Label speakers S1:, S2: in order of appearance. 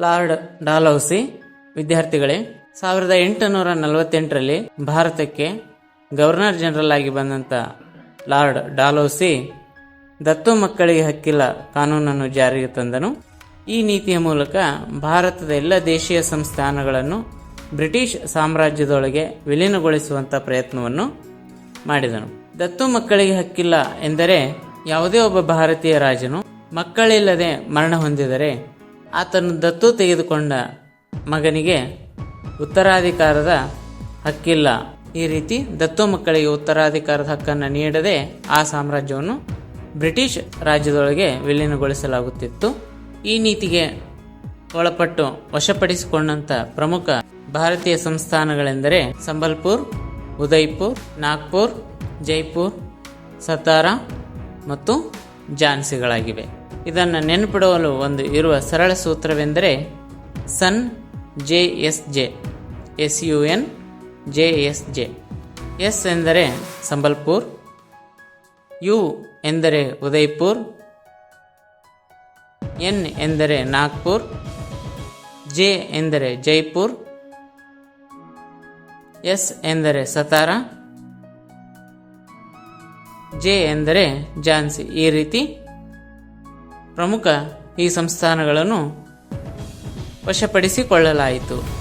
S1: Lord Dalhousie, ವಿದ್ಯಾರ್ಥಿಗಳೇ, ಸಾವಿರದ ಎಂಟುನೂರ ನಲವತ್ತೆಂಟರಲ್ಲಿ ಭಾರತಕ್ಕೆ ಗವರ್ನರ್ ಜನರಲ್ ಆಗಿ ಬಂದಂತ ಲಾರ್ಡ್ ಡಾಲೌಸಿ ದತ್ತು ಮಕ್ಕಳಿಗೆ ಹಕ್ಕಿಲ್ಲ ಕಾನೂನನ್ನು ಜಾರಿಗೆ ತಂದನು. ಈ ನೀತಿಯ ಮೂಲಕ ಭಾರತದ ಎಲ್ಲ ದೇಶೀಯ ಸಂಸ್ಥಾನಗಳನ್ನು ಬ್ರಿಟಿಷ್ ಸಾಮ್ರಾಜ್ಯದೊಳಗೆ ವಿಲೀನಗೊಳಿಸುವಂಥ ಪ್ರಯತ್ನವನ್ನು ಮಾಡಿದನು. ದತ್ತು ಮಕ್ಕಳಿಗೆ ಹಕ್ಕಿಲ್ಲ ಎಂದರೆ ಯಾವುದೇ ಒಬ್ಬ ಭಾರತೀಯ ರಾಜನು ಮಕ್ಕಳಿಲ್ಲದೆ ಮರಣ ಹೊಂದಿದರೆ ಆತನು ದತ್ತು ತೆಗೆದುಕೊಂಡ ಮಗನಿಗೆ ಉತ್ತರಾಧಿಕಾರದ ಹಕ್ಕಿಲ್ಲ. ಈ ರೀತಿ ದತ್ತು ಮಕ್ಕಳಿಗೆ ಉತ್ತರಾಧಿಕಾರದ ಹಕ್ಕನ್ನು ನೀಡದೆ ಆ ಸಾಮ್ರಾಜ್ಯವನ್ನು ಬ್ರಿಟಿಷ್ ರಾಜ್ಯದೊಳಗೆ ವಿಲೀನಗೊಳಿಸಲಾಗುತ್ತಿತ್ತು. ಈ ನೀತಿಗೆ ಒಳಪಟ್ಟು ವಶಪಡಿಸಿಕೊಂಡಂತ ಪ್ರಮುಖ ಭಾರತೀಯ ಸಂಸ್ಥಾನಗಳೆಂದರೆ ಸಂಬಲ್ಪುರ್ ಉದಯ್ಪುರ್ ನಾಗ್ಪುರ್, ಜೈಪುರ್, ಸತಾರಾ ಮತ್ತು ಝಾನ್ಸಿಗಳಾಗಿವೆ. ಇದನ್ನು ನೆನಪಿಡಲು ಒಂದು ಇರುವ ಸರಳ ಸೂತ್ರವೆಂದರೆ sun J S J, S U N J S J. S ಎಂದರೆ ಸಂಬಲ್ಪುರ್, ಯು ಎಂದರೆ ಉದಯ್ಪುರ್, ಎನ್ ಎಂದರೆ ನಾಗ್ಪುರ್, ಜೆ ಎಂದರೆ ಜೈಪುರ್, ಎಸ್ ಎಂದರೆ ಸತಾರಾ, ಜೆ ಎಂದರೆ ಝಾನ್ಸಿ. ಈ ರೀತಿ ಪ್ರಮುಖ ಈ ಸಂಸ್ಥಾನಗಳನ್ನು ವಶಪಡಿಸಿಕೊಳ್ಳಲಾಯಿತು.